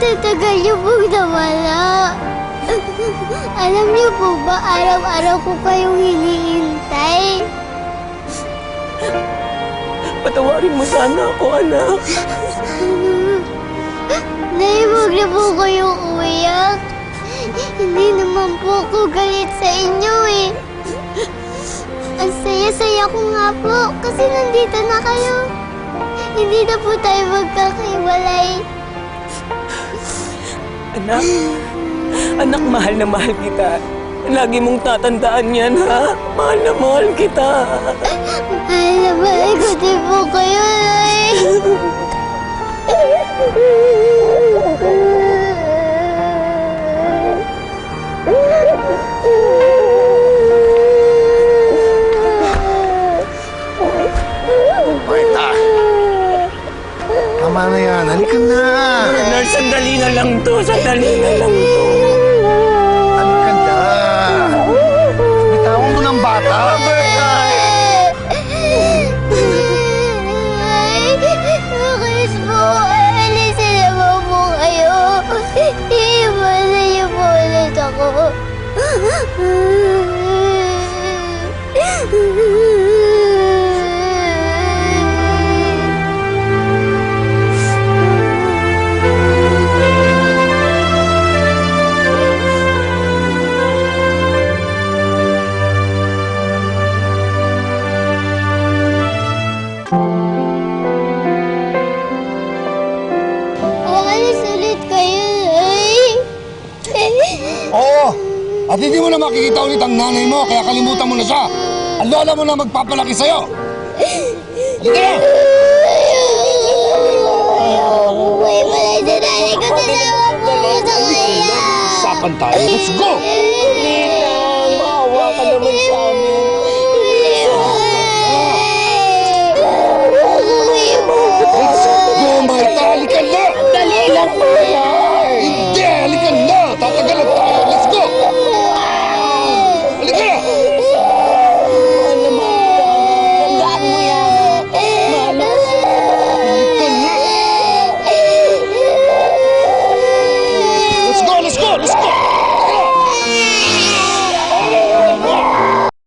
tatagal niyo pong nawala? Alam niyo po ba, araw-araw ko kayong hinihintay? Patawarin mo sana ako, anak. Nay, huwag na po kayong umiyak. Hindi naman po ako galit sa inyo eh. Ang saya-saya ko nga po kasi nandito na kayo. Hindi na po tayo magkakaiwalay. Anak, anak, mahal na mahal kita. Lagi mong tatandaan yan, ha? Mahal na mahal kita. Tama na yan. Halika na. Nurse, sandali na lang to. Sandali na lang to. Aalis ulit kayo, ay. Oo. At hindi mo na makikita ulit ang nanay mo, kaya kalimutan mo na siya. Ang lola mo na magpapalaki sa'yo. Halika na. May malay sa nanay ko, tinawag ko sa kanya. Usapan tayo. Let's go. Lina, maawa ka naman sa Hallelujah.